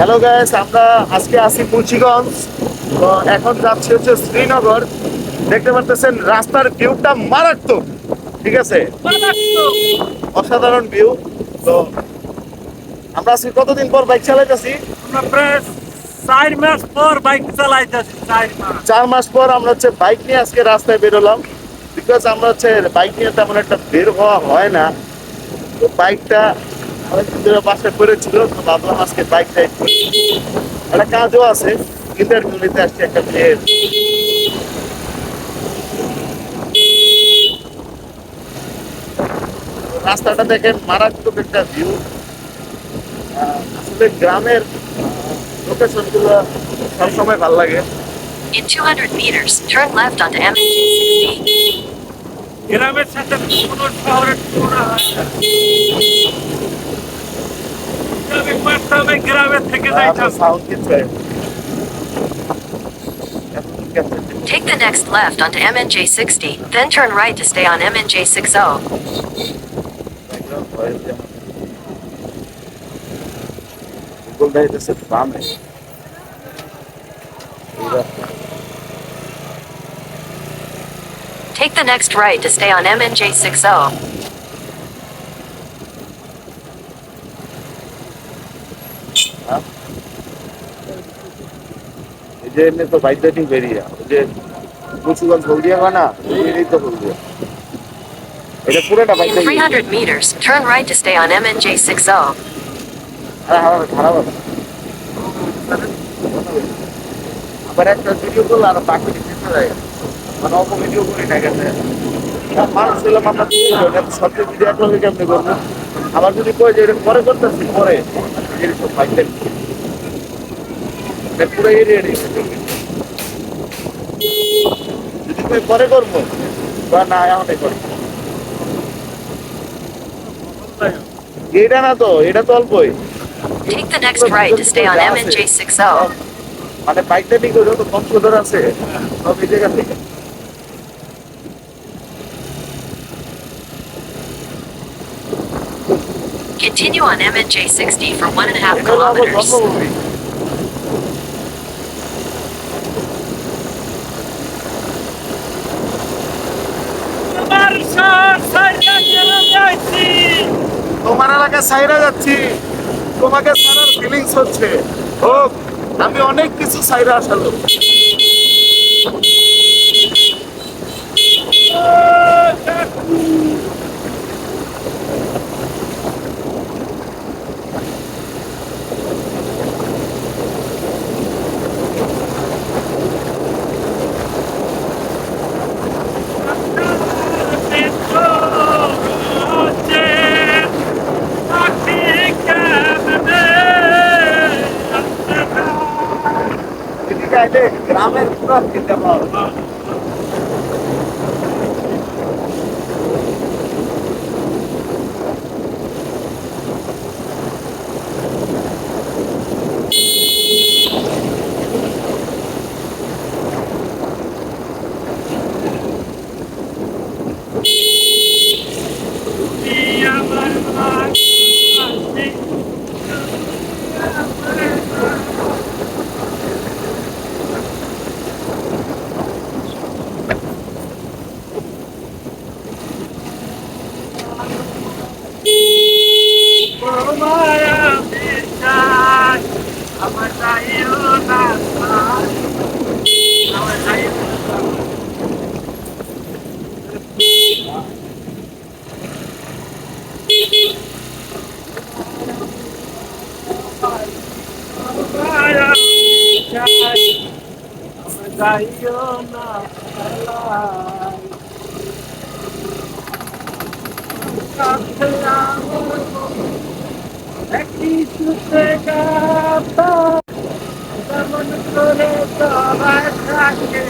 Hello guys আমরা আজকে আছি মুন্সিগঞ্জ। তো এখন যাচ্ছি হচ্ছে শ্রীনগর। দেখতে পারতেছেন রাস্তার ভিউটা মারাত্মক ঠিক আছে? অসাধারণ ভিউ তো আমরা আজকে কতদিন পর বাইক চালাইতেছি? আমরা প্রায় চার মাস পর বাইক চালাইতেছি চার মাস। পর আমরা হচ্ছে বাইক নিয়ে আজকে রাস্তায় বেরোলাম বিকজ আমরা হচ্ছে বাইক নিয়ে তেমন একটা বের হওয়া হয় না। তো বাইকটা অনেকদিন ধরে বাসায় পড়েছিল তো ভাবলাম আজকে বাইক রাইড করি। একটা কাজও আছে ইন্টারভিউ নিতে আসছি একটা মেয়ের। রাস্তাটা দেখেন মারাত্মক একটা ভিউ আসলে গ্রামের লোকেশনগুলো সবসময় ভালো লাগে। In 200 meters, turn left onto MNG 60. গ্রামের সাথে কোনো শহরের তুলনা হয় আমি পারতে হবে গ্রামের থেকে যাইতাম সাউন্ড কিনছে Take the next left onto MNJ 60, then turn right to stay on MNJ 60. Google যাইতেছে বামে Take the next right to stay on MNJ 60. এই যে এমনি তো বাইক বেরিয়ে ওই যে মুন্সিগঞ্জ হলদিয়া হয় না এই তো হলদিয়া। এটা পুরোটা bike In 300 meters, turn right to stay on MNJ 60. আরে হারাবে খারাপ হবে। আবার একটা ভিডিও করল আর বাকি দিতে যায় মানে অল্প ভিডিও করি না গেছে। মানুষ ছিলাম আমরা সব ভিডিও এক কেমনি করব? আবার যদি কই যে এটা পরে করতেছি পরে। রাইডিং এটা পুরো এরিয়া যদি কই পরে করব বা না এখনই করব এটা না তো এটা তো অল্পই Take the next right to stay on MNJ 60. মানে বাইকটা ঠিক করে যত বংশধর আছে। সব জায়গা থেকে। Continue on MNJ 60 for one and a half kilometers. তোমার এলাকায় সাইরা যাচ্ছি। তোমাকে সারার ফিলিংস হচ্ছে। হোক আমি অনেক কিছু সাইরা আসালো। গ্রামের পুরো খেতে পাওয়া আমার যাইও না আমার যাইও না মায়া চাই আমার করে সবাই থাকে